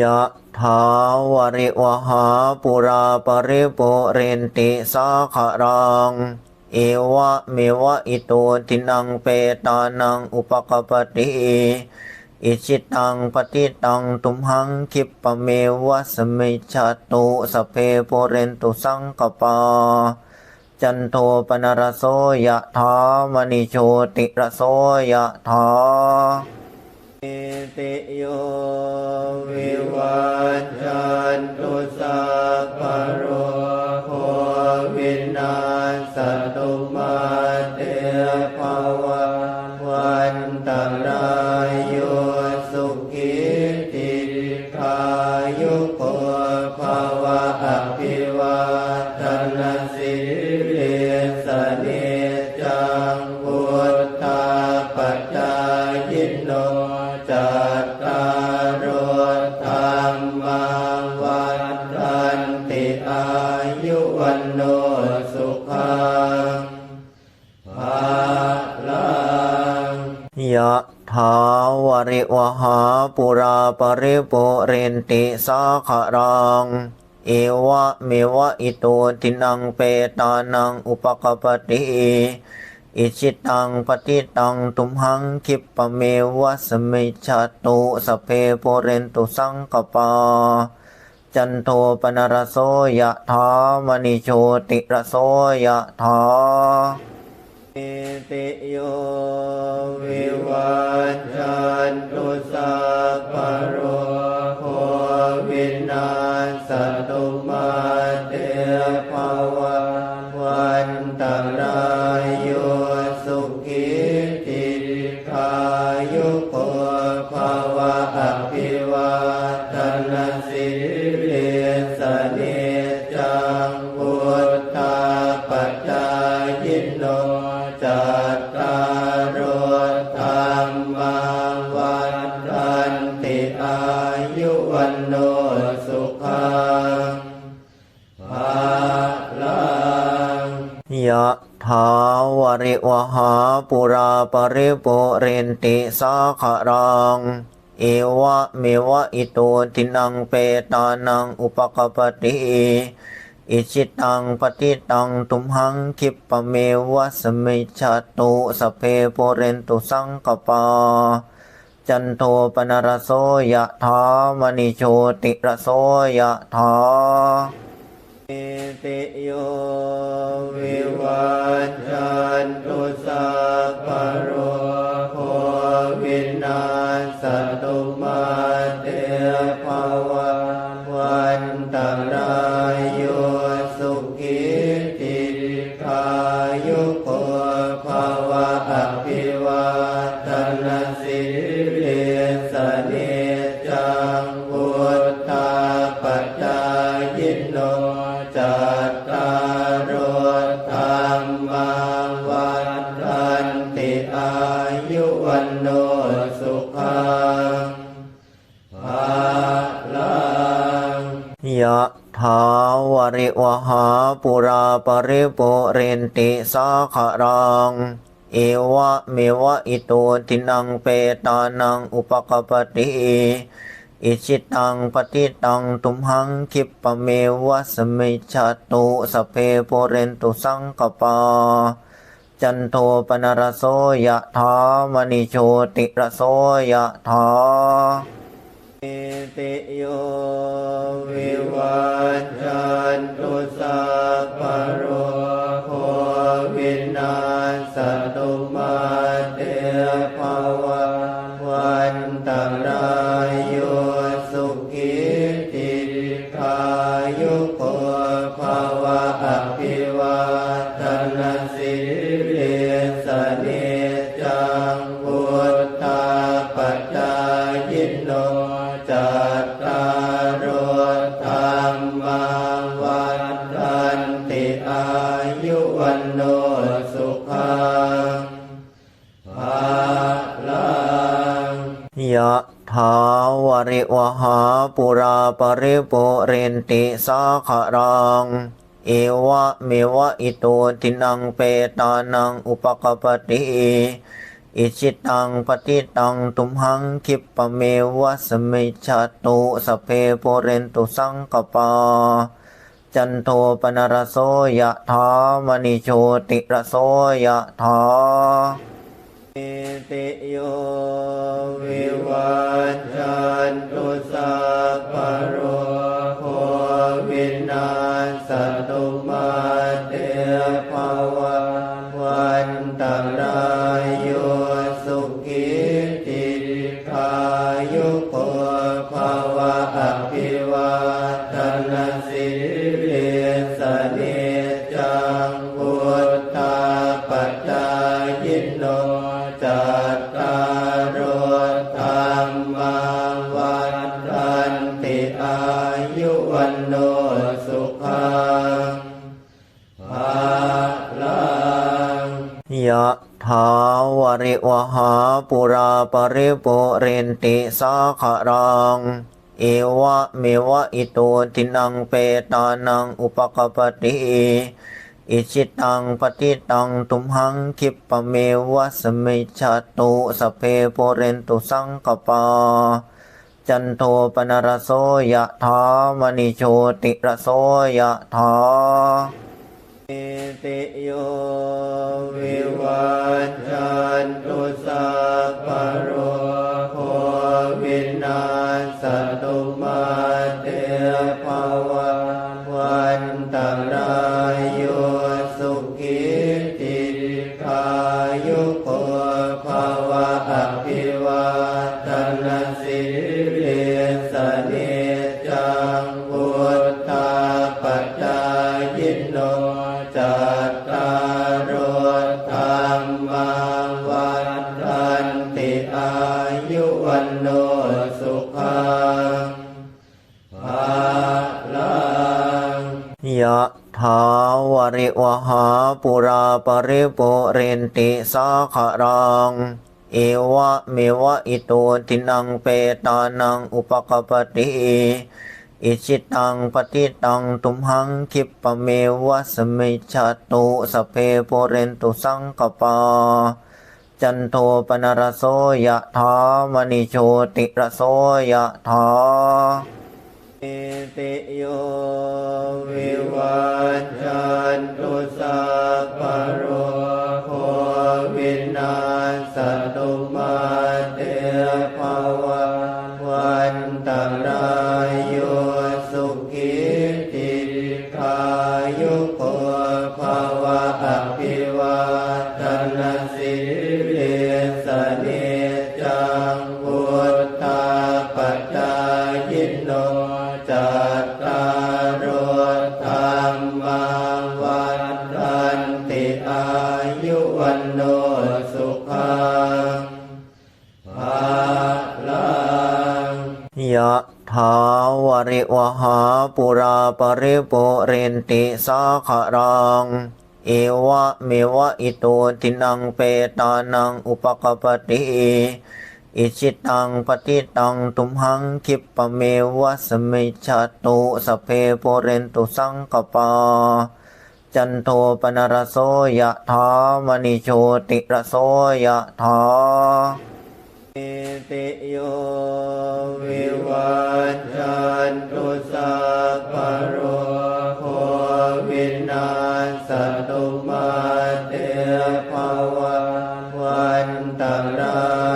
ยะถาวริวหาปุราปริปุเรนติสาขะรังเอวะเมวะอิโตตินังเปตานังอุปกปปติอิชิตังปฏิตังตุมหังคิปะเมวะสมิจฉตุสเพปุเรนตุสังกปา จันโทปนรโสยะถามณิโชติรสโสยะถา ติโยวิวัจจันตุสัพพะโรโควินาสตุ ยะถาวริวหาปุราปริปุเรนติสาขรังเอวะเมวะอิโตตินังเปตานังอุปกปติ อิชิตังปฏิตังตุมหังคิปะเมวะสมิจฉตุสเพปุเรนตุสังกปา จันโทปนรโสยะถามณิโชติรโสยะถาอิติโยวิวัจจันตุสัพพะโระถาวริวหาปุราปริปุเรนติสาขรังเอวะเมวะอิโตตินังเปตานังอุปกปปติอิชิตังปฏิตังตุมหังคิปะเมวะสมิจฉตุสเพปุเรนตุสังกปา จันโทปนรโสยะถามณิโชติรสโสยะถา ติโยวิวัจจันตุสัพพโรโควินาศตุมาเตภวัตวันตรายโยสุขิติคายุโกภวะอภิวาทนาสิริสเนจังพุทธาปัจจายโน วหาปุราปริปุเรนติสาขะรังเอวะเมวะอิโตตินังเปตานังอุปกปปติอิชิตังปฏิตังตุมหังคิปะเมวะสมิจฉตุสเพปุเรนตุสังกปาจันโทปนรโสยะถามณิโชติรสโสยะถา ติโยวิวัจจันตุสัพพโรโควินาสตุมาเต วันโนสุขังภาลังยะถาวริวหาปุราปริปุเรนติสาขรังเอวะเมวะอิโตตินังเปตานังอุปกปปติอิชิตังปฏิตังตุมหังคิปปะเมวะสมิจฉตุสเพโปเรนตุสังกปา จันโทปนรโสยะทามณิโชติรโสยะถาอิติโยวิวัจจันตุสัพพะโร ราปริปุเรนติสาขะรังเอวะเมวะอิโตตินังเปตานังอุปกปปติอิชิตังปฏิตังตุมหังคิปปะเมวะสมิจฉตุสเพโปเรนตุสังกปา จันโทปนรโสยะถามณิโชติรสโสยะถา ติโยวิวัจจันตุสัพพโรโควินาสตุมา ติอายุวันโนสุขังภาลังยะถาวริวหาปุราปริปุเรนติสาขรังเอวะเมวะอิโตตินังเปตานังอุปกปปติอิชิตังปฏิตังตุมหังคิปปะเมวะสมิจฉตุสเพโปเรนตุสังกปา จันโทปนรโสยะทามณิโชติรโสยะทาอิติโยวิวัจจันตุสัพพะโร ริวหาปุราปริปุเรนติสาขรังเอวะเมวะอิโตตินังเปตานังอุปกปปติอิชิตังปฏิตังตุมหังคิปปะเมวะสมิจฉตุสเพโปเรนตุสังกปาจันโทปนรโสยะถามณิโชติรสโสยะถา ติโยวิวัจจันตุสัพพโรโควินาสตุมาเตภวะวันตราย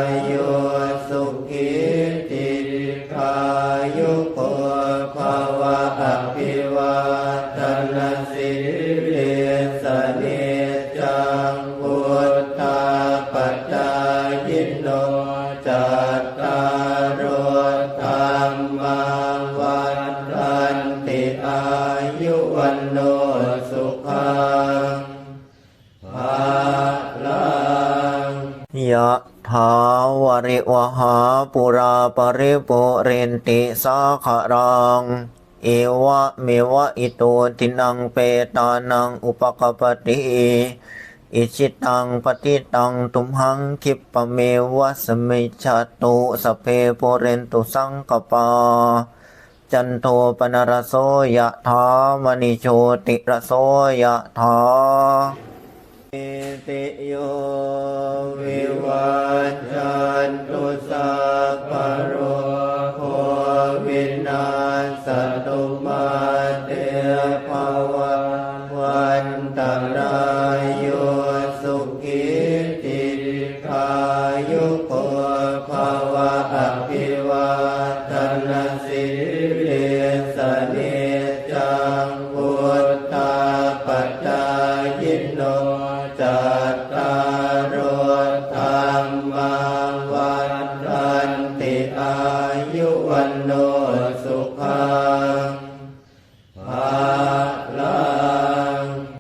ปุราปริปุเรนติสาขะรังเอวะเมวะอิโตตินังเปตานังอุปกปปติอิชิตังปฏิตังตุมหังคิปปะเมวะสมิจฉตุสเพโปเรนตุสังกปา จันโทปนรโสยะถามณิโชติรโสยะถาติโยวิวัจ Amén.